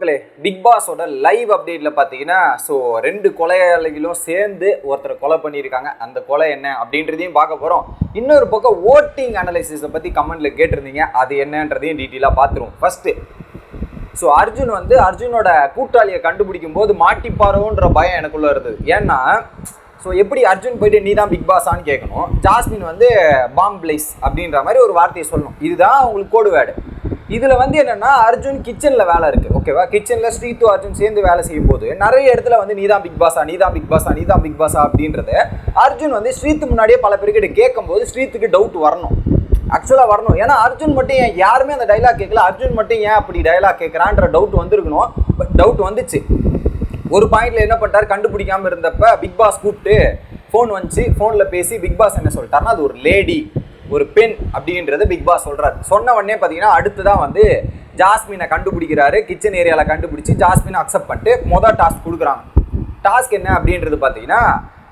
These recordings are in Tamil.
மக்களே பிக் பாஸோட லைவ் அப்டேட்டில் பார்த்தீங்கன்னா ஸோ ரெண்டு கொலையாளிகளும் சேர்ந்து ஒருத்தரை கொலை பண்ணியிருக்காங்க. அந்த கொலை என்ன அப்படின்றதையும் பார்க்க போகிறோம் இன்னொரு பக்கம் ஓட்டிங் அனலைசிஸை பற்றி கமெண்டில் கேட்டிருந்தீங்க. அது என்னன்றதையும் டீட்டெயிலாக பார்த்துருவோம். ஃபஸ்ட்டு ஸோ அர்ஜுன் வந்து அர்ஜுனோட கூட்டாளியை கண்டுபிடிக்கும் போது மாட்டிப்பாரோன்ற பயம் எனக்குள்ளே இருந்தது. ஏன்னா ஸோ எப்படி அர்ஜுன் போயிட்டு நீ தான் பிக் பாஸான்னு கேட்கணும்? ஜாஸ்மின் வந்து பாம் பிளேஸ் அப்படின்ற மாதிரி ஒரு வார்த்தையை சொல்லணும். இதுதான் அவங்களுக்கு கோடு வேர்டு. இதில் வந்து என்னென்னா அர்ஜுன் கிச்சனில் வேலை இருக்குது ஓகேவா கிச்சனில் ஸ்ரீத்து அர்ஜுன் சேர்ந்து வேலை செய்யும் போது நிறைய இடத்துல வந்து நீ தான் பிக் பாஸா நீ தான் பிக் பாஸா நீ தான் பிக் பாஸா அப்படின்றத அர்ஜுன் வந்து ஸ்ரீத்து முன்னாடியே பல பேர்கிட்ட கேட்கும்போது ஸ்ரீத்துக்கு டவுட் வரணும். ஆக்சுவலாக வரணும். ஏன்னா அர்ஜுன் மட்டும் ஏன் யாருமே அந்த டைலாக் கேட்கல. அர்ஜுன் மட்டும் ஏன் அப்படி டைலாக் கேட்குறான்ற டவுட் வந்துருக்கணும். பட் டவுட் வந்துச்சு. ஒரு பாயிண்ட்ல என்ன பண்ணிட்டாரு? கண்டுபிடிக்காம இருந்தப்ப பிக் பாஸ் கூப்பிட்டு ஃபோன் வந்துச்சு. ஃபோனில் பேசி பிக் பாஸ் என்ன சொல்லிட்டாருன்னா அது ஒரு லேடி ஒரு பெண் அப்படின்றது பிக் பாஸ் சொல்றாரு. சொன்ன உடனே பார்த்தீங்கன்னா அடுத்ததான் வந்து ஜாஸ்மினை கண்டுபிடிக்கிறாரு. கிச்சன் ஏரியாவில் கண்டுபிடிச்சி ஜாஸ்மினை அக்செப்ட் பண்ணிட்டு மொதல் டாஸ்க் கொடுக்குறாங்க. டாஸ்க் என்ன அப்படின்றது பார்த்தீங்கன்னா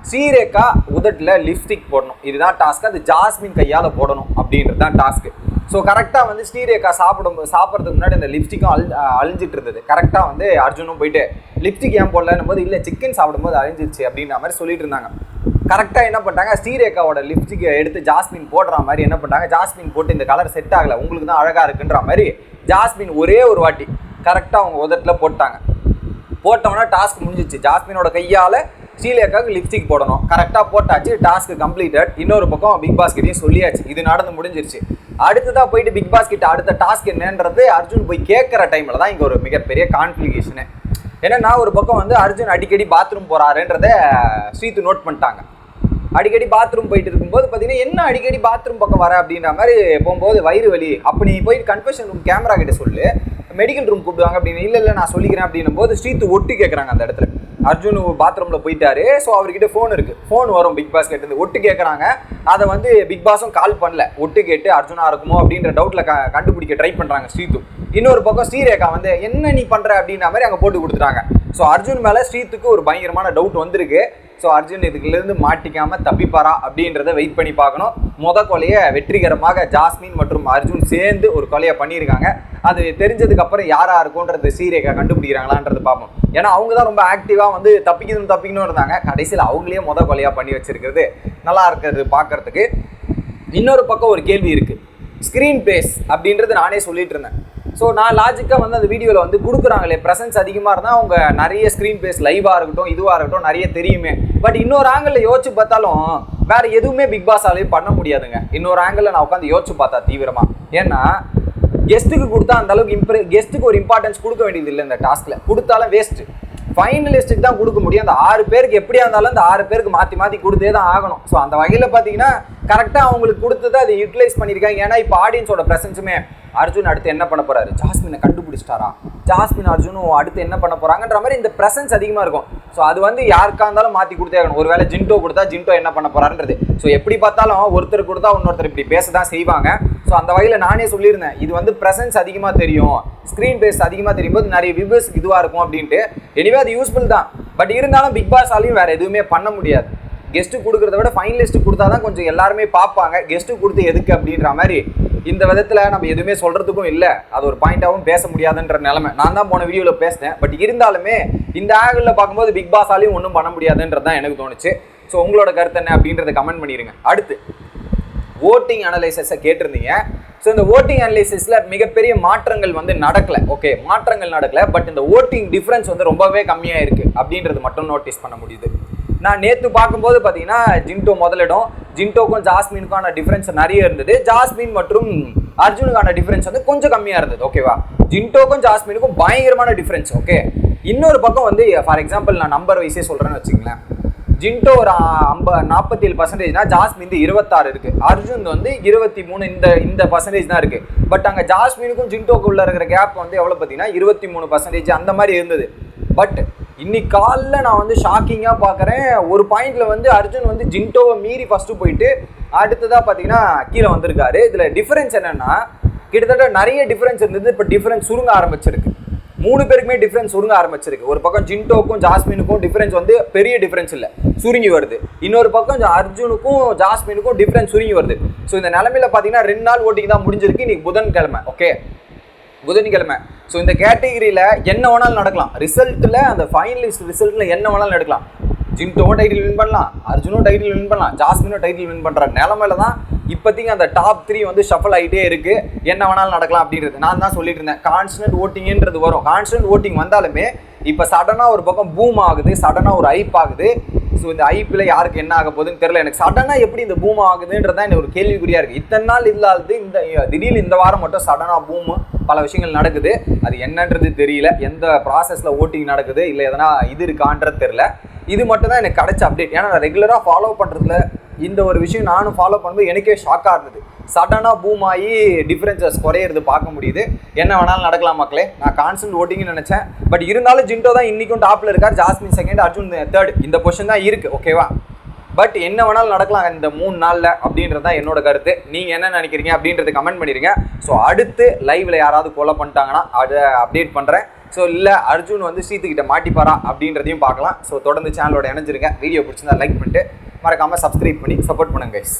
ஸ்ரீரேகா உதட்டில் லிப்ஸ்டிக் போடணும். இதுதான் டாஸ்க் அது ஜாஸ்மின் கையால் போடணும் அப்படின்றது தான் டாஸ்க்கு ஸோ கரெக்டாக வந்து ஸ்ரீரேகா சாப்பிடும் சாப்பிட்றதுக்கு முன்னாடி அந்த லிப்ஸ்டிக்கும் அழி அழிஞ்சிட்டு இருந்தது. கரெக்டாக வந்து அர்ஜுனும் போயிட்டு லிப்ஸ்டிக் ஏன் போடலன்னும் போது இல்லை சிக்கன் சாப்பிடும்போது அழிஞ்சிருச்சு அப்படின்ற மாதிரி சொல்லிட்டு இருந்தாங்க. கரெக்டாக என்ன பண்ணிட்டாங்க? ஸ்ரீரேகாவோட லிப்ஸ்டிக் எடுத்து ஜாஸ்மின் போடுற மாதிரி என்ன பண்ணிட்டாங்க? ஜாஸ்மின் போட்டு இந்த கலர் செட் ஆகலை. உங்களுக்கு தான் அழகாக இருக்குன்ற மாதிரி ஜாஸ்மின் ஒரே ஒரு வாட்டி கரெக்டாக அவங்க உதட்டில் போட்டாங்க. போட்டோம்னா டாஸ்க் முடிஞ்சிச்சு. ஜாஸ்மினோட கையால் ஸ்ரீலேகாவுக்கு லிப்ஸ்டிக் போடணும். கரெக்டாக போட்டாச்சு. டாஸ்க் கம்ப்ளீட்டட் இன்னொரு பக்கம் பிக் பாஸ்கெட்டையும் சொல்லியாச்சு. இது நடந்து முடிஞ்சிருச்சு. அடுத்ததாக போயிட்டு பிக் பாஸ் கிட்ட அடுத்த டாஸ்க் என்னன்றது அர்ஜுன் போய் கேட்குற டைமில் தான் இங்கே ஒரு மிகப்பெரிய கான்ஃபிளிகேஷனு ஏன்னா நான் ஒரு பக்கம் வந்து அர்ஜுன் அடிக்கடி பாத்ரூம் போகிறாருன்றத ஸ்ரீத்து நோட் பண்ணிட்டாங்க. அடிக்கடி பாத்ரூம் போயிட்டு இருக்கும்போது பார்த்தீங்கன்னா என்ன அடிக்கடி பாத்ரூம் பக்கம் வர? அப்படின்ற மாதிரி போகும்போது வயிறு வலி. அப்போ நீ போய் கன்ஃபெஷன் ரூம் கேமரா கிட்ட சொல்லு. மெடிக்கல் ரூம் கூப்பிடுவாங்க அப்படின்னு. இல்லை இல்லை நான் சொல்லிக்கிறேன். அப்படின்னும் போது ஸ்ரீத்து ஒட்டு கேட்குறாங்க அந்த இடத்துல. அர்ஜுன் பாத்ரூமில் போயிட்டாரு. ஸோ அவர்கிட்ட ஃபோன் இருக்குது ஃபோன் வரும் பிக் பாஸ் கேட்டு ஒட்டு கேட்குறாங்க அதை வந்து பிக் பாஸும் கால் பண்ணல. ஒட்டு கேட்டு அர்ஜுனாக இருக்குமோ? அப்படின்ற டவுட்டில் க கண்டுபிடிக்க ட்ரை பண்ணுறாங்க ஸ்ரீத்து. இன்னொரு பக்கம் ஸ்ரீரேகா வந்து என்ன நீ பண்ணுற அப்படின்ற மாதிரி அங்கே போட்டு கொடுத்துட்டாங்க. ஸோ அர்ஜுன் மேலே ஸ்ரீத்துக்கு ஒரு பயங்கரமான டவுட் வந்திருக்கு. ஸோ அர்ஜுன் இதுக்குலேருந்து மாட்டிக்காமல் தப்பிப்பாரா அப்படின்றத வெயிட் பண்ணி பார்க்கணும். மொத கொலையை வெற்றிகரமாக ஜாஸ்மின் மற்றும் அர்ஜுன் சேர்ந்து ஒரு கொலையை பண்ணியிருக்காங்க. அது தெரிஞ்சதுக்கப்புறம் யாராக யாரா இருக்கும்ன்றது சீரேகா கண்டுபிடிக்கிறாங்களான்றது பார்ப்போம். ஏன்னா அவங்க தான் ரொம்ப ஆக்டிவாக வந்து தப்பிக்கணும் தப்பிக்கணும் இருந்தாங்க. கடைசியில் அவங்களே மொத கொலையாக பண்ணி வச்சிருக்கிறது நல்லா இருக்கிறது பார்க்கறதுக்கு. இன்னொரு பக்கம் ஒரு கேள்வி இருக்குது ஸ்க்ரீன் பேஸ் அப்படின்றது நானே சொல்லிட்டு இருந்தேன். ஸோ நான் லாஜிக்காக வந்து அந்த வீடியோவில் வந்து கொடுக்குறாங்களே ப்ரெசன்ஸ் அதிகமாக இருந்தால் அவங்க நிறைய ஸ்க்ரீன் பேஸ் லைவாக இருக்கட்டும் இதுவாக இருக்கட்டும் நிறைய தெரியுமே. பட் இன்னொரு ஆங்கிளில் யோசிச்சு பார்த்தாலும் வேற எதுவுமே பிக் பாஸாலையும் பண்ண முடியாதுங்க. இன்னொரு ஆங்கிளில் நான் உட்காந்து யோசிச்சு பார்த்தா தீவிரமாக ஏன்னா கெஸ்ட்டுக்கு கொடுத்தா அந்த அளவுக்கு இம்ப்ரெ கெஸ்ட்டுக்கு ஒரு இம்பார்ட்டன்ஸ் கொடுக்க வேண்டியது இல்லை இந்த டாஸ்கில் கொடுத்தாலும் வேஸ்ட்டு ஃபைனலிஸ்ட்டுக்கு தான் கொடுக்க முடியும். அந்த ஆறு பேருக்கு எப்படியா இருந்தாலும் அந்த ஆறு பேருக்கு மாற்றி மாற்றி கொடுத்தே தான் ஆகணும். ஸோ அந்த வகையில் பார்த்தீங்கன்னா கரெக்டாக அவங்களுக்கு கொடுத்ததை அதை யூட்டிலைஸ் பண்ணியிருக்காங்க. ஏன்னா இப்போ ஆடியன்ஸோட ப்ரெசன்ஸுமே அர்ஜுன் அடுத்து என்ன பண்ண போகிறாரு ஜாஸ்மினை கண்டுபிடிச்சிட்டாரா ஜாஸ்மின் அர்ஜுனும் அடுத்து என்ன பண்ண போகிறாங்கன்ற மாதிரி இந்த ப்ரெசன்ஸ் அதிகமாக இருக்கும். ஸோ அது வந்து யாருக்காக இருந்தாலும் மாற்றி கொடுத்தே ஆகணும். ஒருவேளை ஜின்டோ கொடுத்தா ஜின்டோ என்ன பண்ண போறான்றது ஸோ எப்படி பார்த்தாலும் ஒருத்தர் கொடுத்தா இன்னொருத்தர் இப்படி பேச தான் செய்வாங்க. ஸோ அந்த வகையில் நானே சொல்லியிருந்தேன். இது வந்து ப்ரெசன்ஸ் அதிகமாக தெரியும். ஸ்க்ரீன் பேஸ் அதிகமாக தெரியும் போது நிறைய வியூவர்ஸ் இதுவாக இருக்கும் அப்படின்ட்டு. எனிவே அது யூஸ்ஃபுல் தான். பட் இருந்தாலும் பிக் பாஸாலையும் வேறு எதுவுமே பண்ண முடியாது. கெஸ்ட்டு கொடுக்குறத விட ஃபைனலிஸ்ட்டு கொடுத்தா தான் கொஞ்சம் எல்லாருமே பார்ப்பாங்க. கெஸ்ட்டு கொடுத்து எதுக்கு அப்படின்ற மாதிரி இந்த விதத்தில் நம்ம எதுவுமே சொல்கிறதுக்கும் இல்லை. அது ஒரு பாயிண்ட்டாகவும் பேச முடியாதுன்ற நிலமை. நான் தான் போன வீடியோவில் பேசினேன். பட் இருந்தாலுமே இந்த ஆங்கிளில் பார்க்கும்போது பிக் பாஸாலையும் ஒன்றும் பண்ண முடியாதுன்றது தான் எனக்கு தோணுச்சு. ஸோ உங்களோட கருத்து என்ன அப்படின்றத கமெண்ட் பண்ணிடுங்க அடுத்து ஓட்டிங் அனலைசஸை கேட்டிருந்தீங்க. ஸோ இந்த ஓட்டிங் அனலைசிஸில் மிகப்பெரிய மாற்றங்கள் வந்து நடக்கலை. ஓகே மாற்றங்கள் நடக்கலை. பட் இந்த ஓட்டிங் டிஃப்ரென்ஸ் வந்து ரொம்பவே கம்மியாக இருக்குது அப்படின்றது மட்டும் நோட்டீஸ் பண்ண முடியுது. நான் நேற்று பார்க்கும்போது பார்த்தீங்கன்னா ஜின்டோ முதலிடம். ஜின்டோக்கும் ஜாஸ்மினுக்கான டிஃப்ரென்ஸ் நிறைய இருந்தது. ஜாஸ்மின் மற்றும் அர்ஜுனுக்கான டிஃப்ரென்ஸ் வந்து கொஞ்சம் கம்மியாக இருந்தது ஓகேவா ஜின்டோக்கும் ஜாஸ்மினுக்கும் பயங்கரமான டிஃப்ரென்ஸ் ஓகே இன்னொரு பக்கம் வந்து ஃபார் எக்ஸாம்பிள் நான் நம்பர் வைஸே சொல்கிறேன்னு வச்சுங்களேன் ஜின்டோ ஒரு ஐம்ப நாற்பத்தி ஏழு பர்சன்டேஜ்னா ஜாஸ்மின் வந்து இருபத்தாறு இருக்கு. அர்ஜுன் வந்து இருபத்தி மூணு இந்த இந்த பர்சன்டேஜ் தான் இருக்கு. பட் அங்கே ஜாஸ்மினுக்கும் ஜின்டோக்கு உள்ள இருக்கிற கேப் வந்து எவ்வளோ பார்த்தீங்கன்னா இருபத்தி மூணு பர்சன்டேஜ் அந்த மாதிரி இருந்தது. பட் இன்னைக்கு காலைல நான் வந்து ஷாக்கிங்காக பார்க்குறேன் ஒரு பாயிண்டில் வந்து அர்ஜுன் வந்து ஜின்டோவை மீறி ஃபஸ்ட்டு போயிட்டு அடுத்ததாக பார்த்தீங்கன்னா கீழே வந்திருக்காரு. இதில் டிஃப்ரென்ஸ் என்னென்னா கிட்டத்தட்ட நிறைய டிஃப்ரென்ஸ் இருந்தது. இப்போ டிஃப்ரென்ஸ் சுருங்க ஆரம்பிச்சிருக்கு. மூணு பேருக்குமே டிஃப்ரென்ஸ் சுருங்க ஆரம்பிச்சிருக்கு. ஒரு பக்கம் ஜின்டோக்கும் ஜாஸ்மினுக்கும் டிஃப்ரென்ஸ் வந்து பெரிய டிஃப்ரென்ஸ் இல்லை. சுருங்கி வருது. இன்னொரு பக்கம் அர்ஜுனுக்கும் ஜாஸ்மினுக்கும் டிஃப்ரென்ஸ் சுருங்கி வருது. ஸோ இந்த நிலமையில பார்த்தீங்கன்னா ரெண்டு நாள் ஓட்டிங் தான் முடிஞ்சிருக்கு. இன்னைக்கு புதன்கிழமை ஓகே புதன்கிழமை. ஸோ இந்த கேட்டகரியில் என்ன வேணாலும் நடக்கலாம். ரிசல்ட்டில் அந்த ஃபைனலிஸ்ட் ரிசல்ட்டில் என்ன வேணாலும் நடக்கலாம் ஜிம்டோவும் டைட்டில் வின் பண்ணலாம். அர்ஜுனும் டைட்டில் வின் பண்ணலாம். ஜாஸ்மினும் டைட்டில் வின் பண்ணுற நிலமையில தான் இப்போதைக்கு அந்த டாப் த்ரீ வந்து ஷஃபல் ஆகிட்டே இருக்குது என்ன வேணாலும் நடக்கலாம் அப்படின்றது. நான் தான் சொல்லிட்டு இருந்தேன். கான்ஸ்டன்ட் ஓட்டிங்ன்றது வரும். கான்ஸ்டன்ட் ஓட்டிங் வந்தாலுமே இப்போ சடனாக ஒரு பக்கம் பூம் ஆகுது. சடனாக ஒரு ஐப் ஆகுது. ஸோ இந்த ஐப்பில் யாருக்கு என்ன ஆக போகுதுன்னு தெரியல. எனக்கு சடனாக எப்படி இந்த பூம் ஆகுதுன்றதான் எனக்கு ஒரு கேள்விக்குறியாக இருக்குது இத்தனை நாள் இல்லாதது இந்த திடீர்னு இந்த வாரம் மட்டும் சடனாக பூமு பல விஷயங்கள் நடக்குது. அது என்னன்றது தெரியல. எந்த ப்ராசஸில் ஓட்டிங் நடக்குது இல்லை எதனா இது இருக்கான்றது தெரியல. இது மட்டும் தான் எனக்கு கிடைச்ச அப்டேட் ஏன்னா நான் ரெகுலராக ஃபாலோ பண்ணுறதுல இந்த ஒரு விஷயம் நானும் ஃபாலோ பண்ணும்போது எனக்கே ஷாக்காக இருந்தது. சடனாக பூம் ஆகி டிஃப்ரென்சஸ் குறையிறது பார்க்க முடியுது. என்ன வேணாலும் நடக்கலாம் மக்களே. நான் கான்ஸ்டன்ட் ஓட்டிங்னு நினச்சேன். பட் இருந்தாலும் ஜிண்டோ தான் இன்றைக்கும் டாப்பில் இருக்கார். ஜாஸ்மின் செகண்ட் அர்ஜுன் தேர்ட் இந்த பொசிஷன் தான் இருக்குது ஓகேவா பட் என்ன வேணாலும் நடக்கலாம் இந்த மூணு நாளில் அப்படின்றது தான் என்னோட கருத்து. நீங்கள் என்ன நினைக்கிறீங்க அப்படின்றத கமெண்ட் பண்ணிடுங்க. ஸோ அடுத்து லைவில் யாராவது கொலை பண்ணிட்டாங்கன்னா அதை அப்டேட் பண்ணுறேன் ஸோ இல்லை அர்ஜுன் வந்து ஸ்ரீத்துக்கிட்ட மாட்டிப்பாரா அப்படின்றதையும் பார்க்கலாம். ஸோ தொடர்ந்து சேனலோட இணைஞ்சிருங்க. வீடியோ பிடிச்சிருந்தா லைக் பண்ணிட்டு மறக்காமல் சப்ஸ்கிரைப் பண்ணி சப்போர்ட் பண்ணுங்க கைஸ்